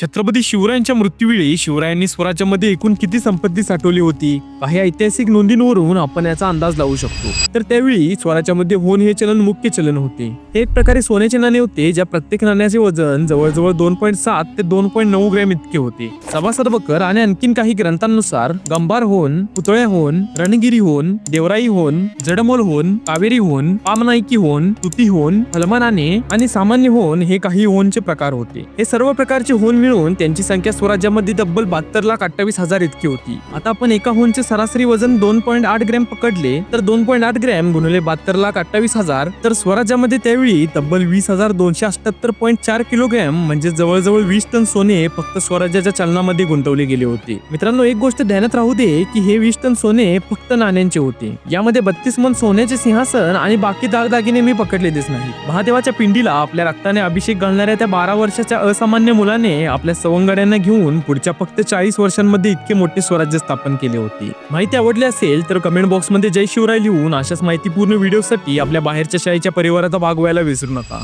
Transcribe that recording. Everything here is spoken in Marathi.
छत्रपती शिवरायांच्या मृत्यूवेळी शिवरायांनी स्वराज्यामध्ये एकूण किती संपत्ती साठवली होती? काही ऐतिहासिक नोंदींवरून आपण याचा अंदाज लावू शकतो. तर त्यावेळी स्वराज्यामध्ये होन हे चलन मुख्य चलन होते. हे एक प्रकारे सोन्याचे नाणे होते ज्या प्रत्येक नाण्याचे वजन जवळजवळ दोन पॉईंट सात ते दोन पॉईंट नऊ ग्रॅम इतके होते. सभासद बकर आणि आणखीन काही ग्रंथांनुसार गंभार होन पुतळे होन रणगिरी होन देवराई होन जडमोल होन कावेरी होन पामनायकी होन तुती होन हलमानाने आणि सामान्य होन हे काही होनचे प्रकार होते. हे सर्व प्रकारचे होन मिळून त्यांची संख्या स्वराज्यामध्ये तब्बल बहात्तर लाख अठ्ठावीस हजार इतकी होती. आता आपण एका होनचे सरासरी वजन दोन पॉईंट आठ ग्रॅम पकडले तर दोन पॉईंट आठ ग्रॅम गुणले बहात्तर लाख अठ्ठावीस हजार तर स्वराज्यामध्ये त्यावेळी तब्बल वीस हजार दोनशे अठ्याहत्तर पॉईंट चार किलोग्रॅम म्हणजे जवळजवळ वीस टन सोने फक्त स्वराज्याच्या चलनामध्ये गुंतवले गेले होते. मित्रांनो एक गोष्ट ध्यानात राहू दे की हे वीस टन सोने फक्त नाण्यांचे होते. यामध्ये बत्तीस मन सोन्याचे सिंहासन आणि बाकी दागदागिने मी पकडलेच नाही महादेवाच्या पिंडीला आपल्या रक्ताने अभिषेक घालणाऱ्या त्या बारा वर्षाच्या असामान्य मुलाने आपल्या सवंगड्यांना घेऊन पुढच्या फक्त चाळीस वर्षांमध्ये इतके मोठे स्वराज्य स्थापन केले होते. माहिती आवडली असेल तर कमेंट बॉक्समध्ये जय शिवराय लिहून अशाच माहितीपूर्ण व्हिडिओसाठी आपल्या बाहेरच्या शाळेच्या परिवाराचा भाग व्हायला विसरू नका.